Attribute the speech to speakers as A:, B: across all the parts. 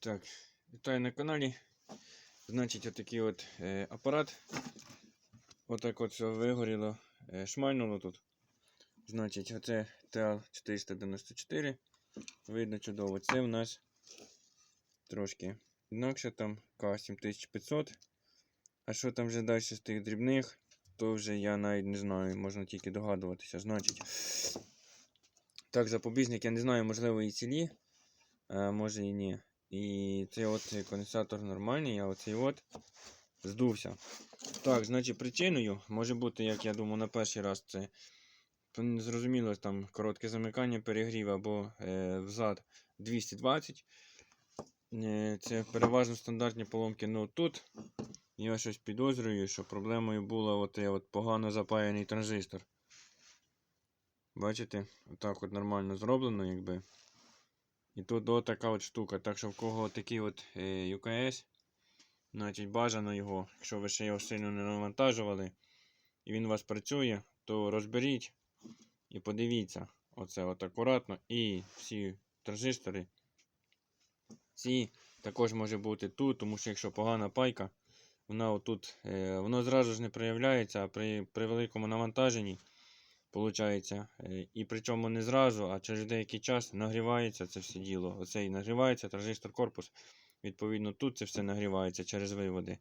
A: Так, вітаю на каналі. Значить, отакий от е, апарат. Отак от все вигоріло, е, шмальнуло тут. Значить, оце ТЛ-494. Видно чудово. Це в нас трошки інакше там К7500. А що там вже далі з тих дрібних, то вже я навіть не знаю, можна тільки догадуватися. Значить, так, запобіжник, я не знаю, можливо, і цілі, а може і ні. І цей от конденсатор нормальний, а оцей от здувся. Так, значить, причиною може бути, як я думаю, на перший раз це зрозуміло, там коротке замикання, перегрів або е, взад 220. Е, це переважно стандартні поломки. Ну тут я щось підозрюю, що проблемою було от, от погано запаяний транзистор. Бачите? Отак от нормально зроблено, якби. І тут от така от штука. Так що в кого такий от е, UKS, значить бажано його, якщо ви ще його сильно не навантажували, і він у вас працює, то розберіть і подивіться. Оце от акуратно. І всі транзистори. Ці також може бути тут, тому що якщо погана пайка, вона отут, е, воно зразу ж не проявляється, а при, при великому навантаженні. Получається, е, і причому не зразу, а через деякий час нагрівається це все діло. Оцей нагрівається транзистор корпус. Відповідно, тут це все нагрівається через виводи.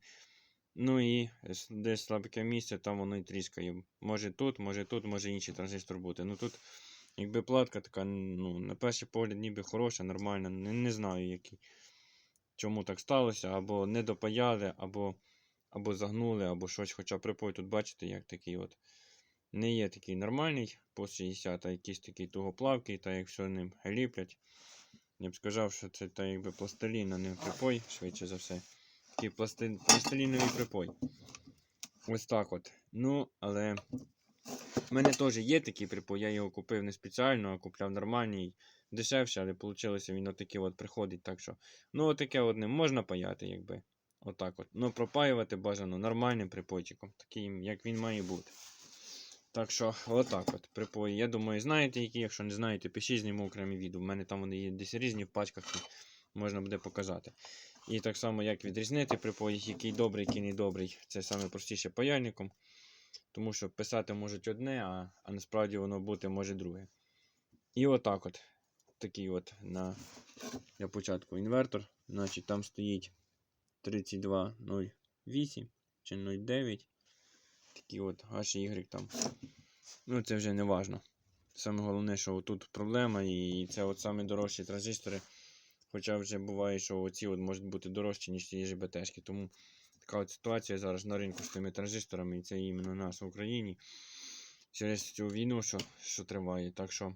A: Ну і десь слабке місце, там воно і тріскає. Може тут, може тут, може інший транзистор бути. Ну тут, якби платка така, ну, на перший погляд, ніби хороша, нормальна. Не, не знаю, який, чому так сталося, або не допаяли, або, або загнули, або щось. Хоча припой тут бачите, як такий от не є такий нормальний по 60, а якийсь такий тугоплавкий, та як все ним ліплять. Я б сказав, що це та якби пластилін, а не припой, швидше за все. Такий пласти... пластиліновий припой. Ось так от. Ну, але в мене теж є такий припой, я його купив не спеціально, а купляв нормальний, дешевше, але вийшло він отакий от приходить. Так що, ну, отаке от не можна паяти, якби. Отак от. Ну, пропаювати бажано нормальним припойчиком, таким, як він має бути. Так що, отак от, припої. Я думаю, знаєте, які, якщо не знаєте, пишіть зніму окремі відео. У мене там вони є десь різні в пачках, можна буде показати. І так само, як відрізнити припої, який добрий, який не добрий. Це саме простіше паяльником. Тому що писати можуть одне, а, а насправді воно бути може друге. І отак от. Такий от на для початку інвертор. Значить, там стоїть 3208 чи 09. Такі от HY там. Ну, це вже не важно. Саме головне, що тут проблема, і це от саме дорожчі транзистори. Хоча вже буває, що оці от можуть бути дорожчі, ніж ті ЖБТшки. Тому така от ситуація зараз на ринку з тими транзисторами, і це іменно у нас в Україні. Через цю війну, що, що триває. Так що,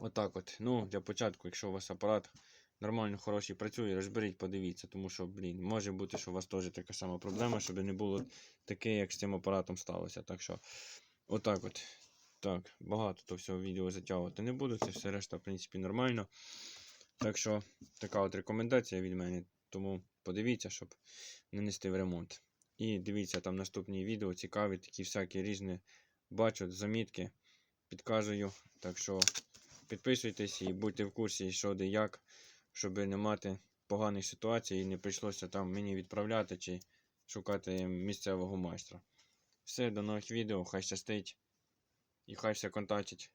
A: отак от. Ну, для початку, якщо у вас апарат нормально, хороший працює, розберіть, подивіться, тому що, блін, може бути, що у вас теж така сама проблема, щоб не було таке, як з цим апаратом сталося. Так що, отак от. Так, багато то всього відео затягувати не буду. Це все решта, в принципі, нормально. Так що, така от рекомендація від мене. Тому подивіться, щоб не нести в ремонт. І дивіться там наступні відео, цікаві, такі всякі різні бачу, замітки, підказую. Так що підписуйтесь і будьте в курсі, що де як, щоб не мати поганих ситуацій і не прийшлося там мені відправляти чи шукати місцевого майстра. Все, до нових відео, хай щастить і хай все контактить.